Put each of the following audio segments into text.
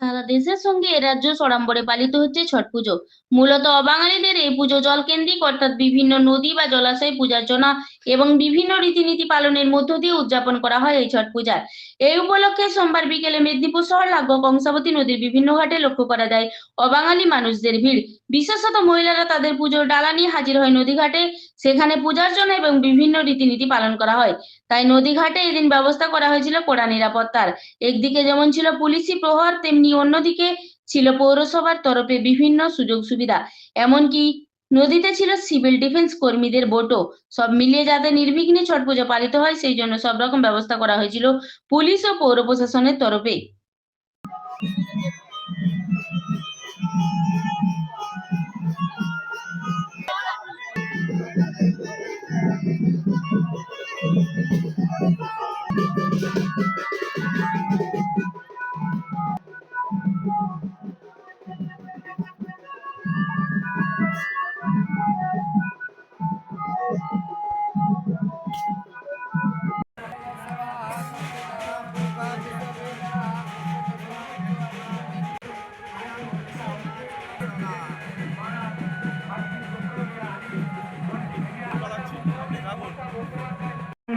সারা দেশের সঙ্গে রাজ্য সড়ম্বরে পালিত হচ্ছে ছট পুজো। মূলত অবাঙালিদের এই পুজো জলকেন্দ্রিক অর্থাৎ বিভিন্ন নদী বা জলাশয়ে পূজার্চনা এবং বিভিন্ন রীতিনীতি পালনের মধ্য দিয়ে উদযাপন করা হয় এই ছট পূজা এই উপলক্ষে সোমবার বিকেলে মেদিনীপুর শহর লাগোয়া কংসাবতী নদীর বিভিন্ন ঘাটে লক্ষ্য করা যায় অবাঙালি মানুষদের ভিড়। বিশেষত মহিলারা তাদের পুজোর ডালা নিয়ে হাজির হয় নদীঘাটে সেখানে পূজার জন্য এবং বিভিন্ন রীতিনীতি পালন করা হয়। তাই নদীঘাটে এদিন ব্যবস্থা করা হয়েছিল কড়া নিরাপত্তার। একদিকে যেমন ছিল পুলিশি প্রহর, তেমনি অন্যদিকে ছিল পৌরসভার তরফে বিভিন্ন সুযোগ সুবিধা এমনকি নদীতে ছিল সিভিল ডিফেন্স কর্মীদের বোটও সব মিলিয়ে যাতে নির্বিঘ্নে ছট পুজো পালিত হয়, সেই জন্য সব রকম ব্যবস্থা করা হয়েছিল পুলিশ ও পৌর প্রশাসনের তরফে।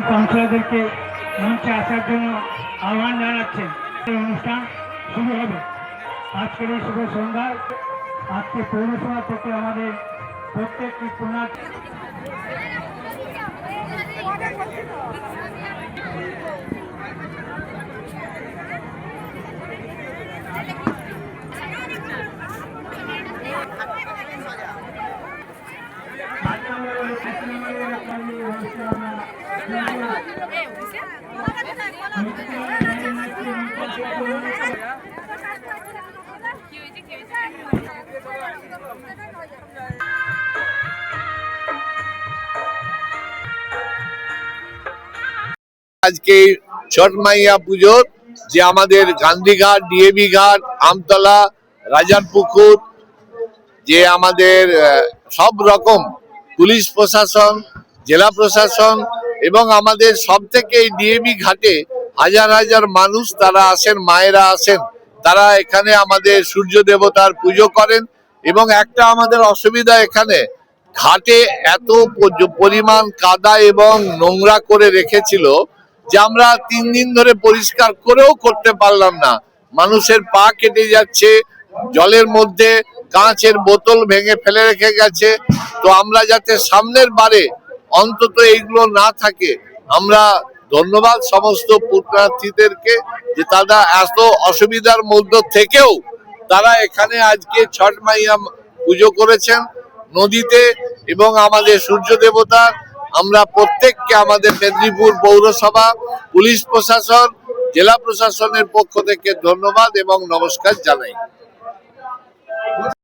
কাউন্সিলরদেরকে মঞ্চে আসার জন্য আহ্বান জানাচ্ছেন এই অনুষ্ঠান শুরু হবে। আজকের এই শুভ সন্ধ্যায় আজকে পৌরসভা থেকে আমাদের প্রত্যেকটি পুনার আজ আমরা এই এক নম্বরের একটা আজকে ছট মাইয়া পুজোর যে আমাদের গান্ধীঘাট ডিএবি ঘাট, আমতলা রাজারপুকুর যে আমাদের সব রকম পুলিশ প্রশাসন, জেলা প্রশাসন এবং আমাদের সব থেকে এই ডিএবি ঘাটে হাজার হাজার মানুষ তারা আসেন, মায়েরা আসেন। তারা এখানে আমাদের সূর্য দেবতার পুজো করেন এবং একটা আমাদের অসুবিধা এখানে, ঘাটে এত পরিমাণ কাদা এবং নোংরা করে রেখেছিল যে আমরা তিন দিন ধরে পরিষ্কার করেও করতে পারলাম না। মানুষের পা কেটে যাচ্ছে, জলের মধ্যে কাঁচের বোতল ভেঙে ফেলে রেখে গেছে। তো আমরা যাতে সামনের বারে অন্তত এইগুলো না থাকে, আমরা ধন্যবাদ সমস্ত পুণ্যার্থীদেরকে যে তারা এত অসুবিধার মধ্য থেকেও তারা এখানে আজকে ছট মাইয়া পুজো করেছেন নদীতে এবং আমাদের সূর্য দেবতা আমরা প্রত্যেককে আমাদের মেদিনীপুর পৌরসভা, পুলিশ প্রশাসন, জেলা প্রশাসনের পক্ষ থেকে ধন্যবাদ এবং নমস্কার জানাই।